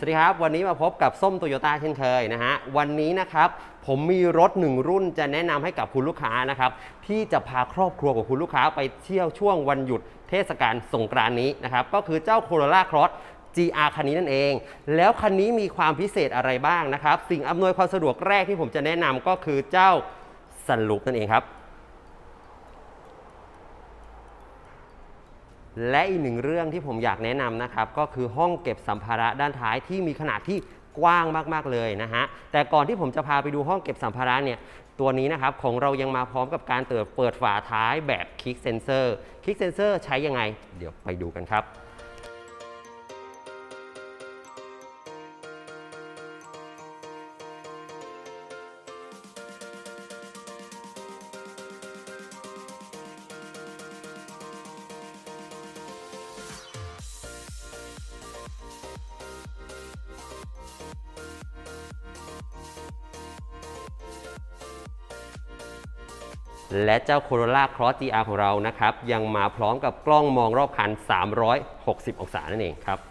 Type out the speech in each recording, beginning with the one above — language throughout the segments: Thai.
สวัสดีครับ วันนี้มาพบกับส้มโตโยต้าเช่นเคยนะฮะ วันนี้นะครับผมมีรถหนึ่งรุ่นจะแนะนำให้กับคุณลูกค้านะครับที่จะพาครอบครัวของคุณลูกค้าไปเที่ยวช่วงวันหยุดเทศกาลสงกรานนี้นะครับ ก็คือเจ้า Corolla Cross GR คันนี้นั่นเอง แล้วคันนี้มีความพิเศษอะไรบ้างนะครับ สิ่งอำนวยความสะดวกแรกที่ผมจะแนะนำก็คือเจ้าสลูปนั่นเองครับ และอีกหนึ่งเรื่องที่ผมอยากแนะนำนะครับ ก็คือห้องเก็บสัมภาระด้านท้ายที่มีขนาดที่กว้างมาก ๆ เลยนะฮะ แต่ก่อนที่ผมจะพาไปดูห้องเก็บสัมภาระเนี่ย ตัวนี้นะครับของเรายังมาพร้อมกับการเปิดเปิดฝาท้ายแบบคลิกเซนเซอร์ คลิกเซนเซอร์ใช้ยังไง เดี๋ยวไปดูกันครับ และเจ้า Corolla Cross GR ของเรานะครับ ยังมาพร้อมกับกล้องมองรอบคัน 360 องศานั่นเองครับ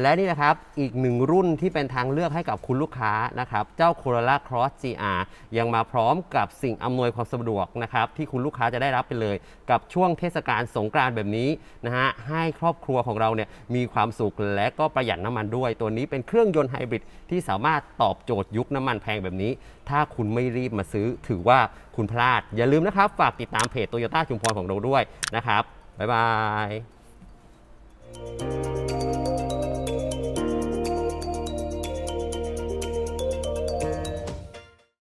และนี่นะครับ อีกหนึ่งรุ่นที่เป็นทางเลือกให้กับคุณลูกค้านะครับ เจ้า Corolla Cross GR ยังมาพร้อมกับสิ่งอำนวยความสะดวกนะครับ ที่คุณลูกค้าจะได้รับไปเลย กับช่วงเทศกาลสงกรานต์แบบนี้นะฮะให้ครอบครัวของเราเนี่ยมีความสุขและก็ประหยัดน้ำมันด้วย ตัวนี้เป็นเครื่องยนต์ไฮบริดที่สามารถตอบโจทย์ยุคน้ำมันแพงแบบนี้ ถ้าคุณไม่รีบมาซื้อถือว่าคุณพลาด อย่าลืมนะครับ ฝากติดตามเพจโตโยต้าชุมพรของเราด้วยนะครับบ๊ายบาย